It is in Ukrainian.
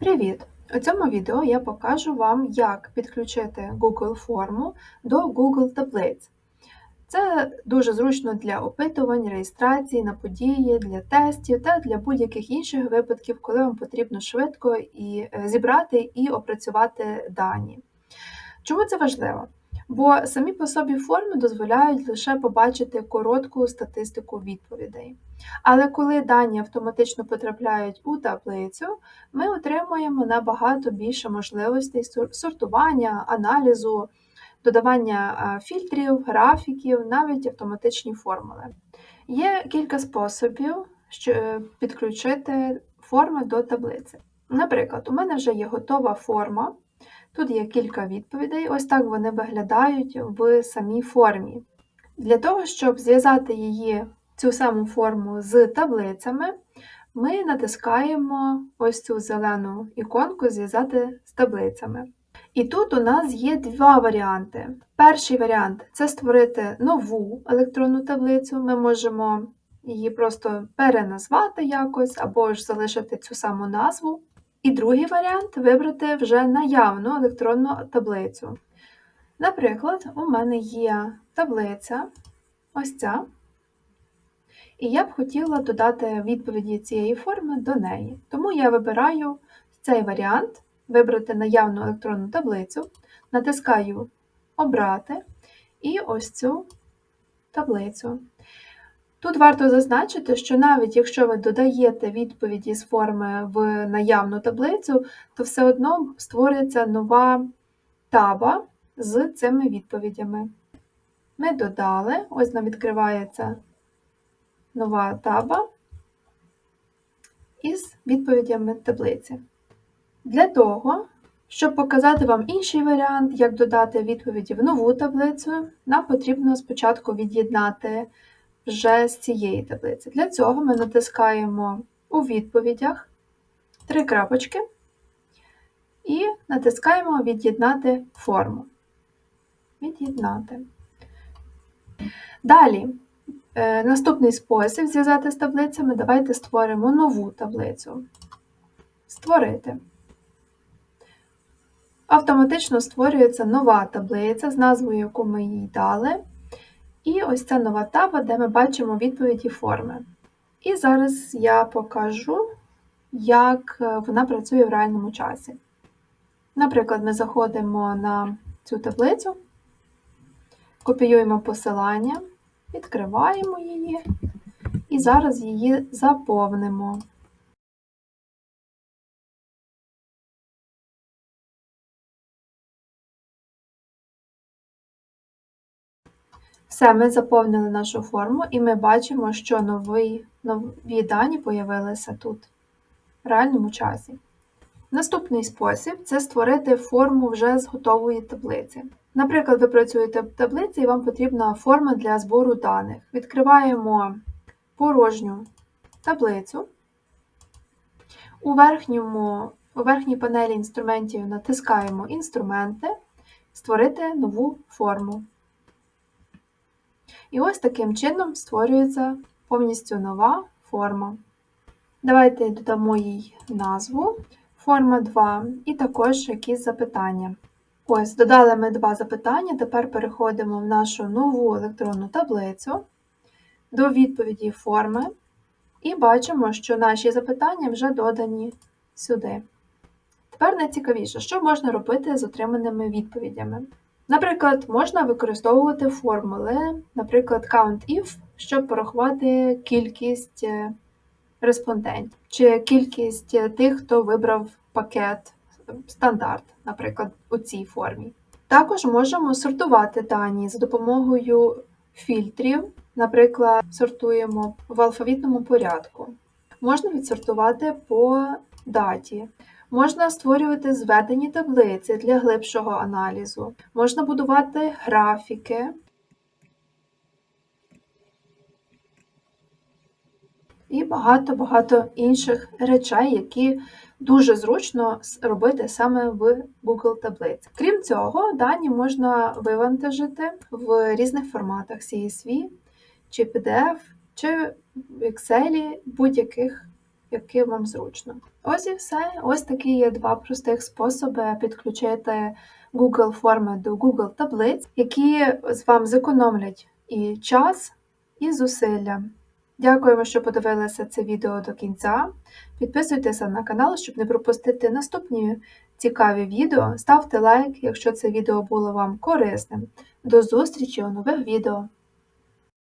Привіт! У цьому відео я покажу вам, як підключити Google форму до Google таблиць. Це дуже зручно для опитувань, реєстрації на події, для тестів та для будь-яких інших випадків, коли вам потрібно швидко і е, зібрати і опрацювати дані. Чому це важливо? Бо самі по собі форми дозволяють лише побачити коротку статистику відповідей. Але коли дані автоматично потрапляють у таблицю, ми отримуємо набагато більше можливостей сортування, аналізу, додавання фільтрів, графіків, навіть автоматичні формули. Є кілька способів щоб підключити форми до таблиці. Наприклад, у мене вже є готова форма. Тут є кілька відповідей, ось так вони виглядають в самій формі. Для того, щоб зв'язати її, цю саму форму з таблицями, ми натискаємо ось цю зелену іконку Зв'язати з таблицями. І тут у нас є два варіанти. Перший варіант це створити нову електронну таблицю. Ми можемо її просто переназвати якось, або ж залишити цю саму назву. І другий варіант вибрати вже наявну електронну таблицю. Наприклад, у мене є таблиця, ось ця, і я б хотіла додати відповіді цієї форми до неї. Тому я вибираю цей варіант, вибрати наявну електронну таблицю, натискаю Обрати і ось цю таблицю. Тут варто зазначити, що навіть якщо ви додаєте відповіді з форми в наявну таблицю, то все одно створюється нова таба з цими відповідями. Ми додали, ось нам відкривається нова таба із відповідями таблиці. Для того, щоб показати вам інший варіант, як додати відповіді в нову таблицю, нам потрібно спочатку від'єднати вже з цієї таблиці. Для цього ми натискаємо у відповідях три крапочки і натискаємо Від'єднати форму. Від'єднати. Далі, е, наступний спосіб зв'язати з таблицями. Давайте створимо нову таблицю. Створити. Автоматично створюється нова таблиця з назвою, яку ми їй дали. І ось ця нова таба, де ми бачимо відповіді форми. І зараз я покажу, як е, вона працює в реальному часі. Наприклад, ми заходимо на цю таблицю, копіюємо посилання, відкриваємо її і зараз її заповнимо. Все, ми заповнили нашу форму, і ми бачимо, що нові, нові дані з'явилися тут в реальному часі. Наступний спосіб це створити форму вже з готової таблиці. Наприклад, ви працюєте в таблиці і вам потрібна форма для збору даних. Відкриваємо порожню таблицю. У, верхньому, у верхній панелі інструментів натискаємо Інструменти, Створити нову форму. І ось таким чином створюється повністю нова форма. Давайте додамо їй назву форма 2 і також якісь запитання. Ось, додали ми два запитання, тепер переходимо в нашу нову електронну таблицю до відповіді форми, і бачимо, що наші запитання вже додані сюди. Тепер найцікавіше, що можна робити з отриманими відповідями. Наприклад, можна використовувати формули, наприклад, count-if, щоб порахувати кількість е, респондентів, чи кількість е, тих, хто вибрав пакет стандарт, наприклад, у цій формі. Також можемо сортувати дані за допомогою фільтрів, наприклад, сортуємо в алфавітному порядку. Можна відсортувати по даті. Можна створювати зведені таблиці для глибшого аналізу, можна будувати графіки. І багато-багато інших речей, які дуже зручно робити саме в Google таблиці. Крім цього, дані можна вивантажити в різних форматах CSV, чи PDF, чи в Excel будь-яких який вам зручно. Ось і все. Ось такі є два простих способи підключити Google форми до Google таблиць, які вам зекономлять і час, і зусилля. Дякуємо, що подивилися це відео до кінця. Підписуйтеся на канал, щоб не пропустити наступні цікаві відео. Ставте лайк, якщо це відео було вам корисним. До зустрічі у нових відео!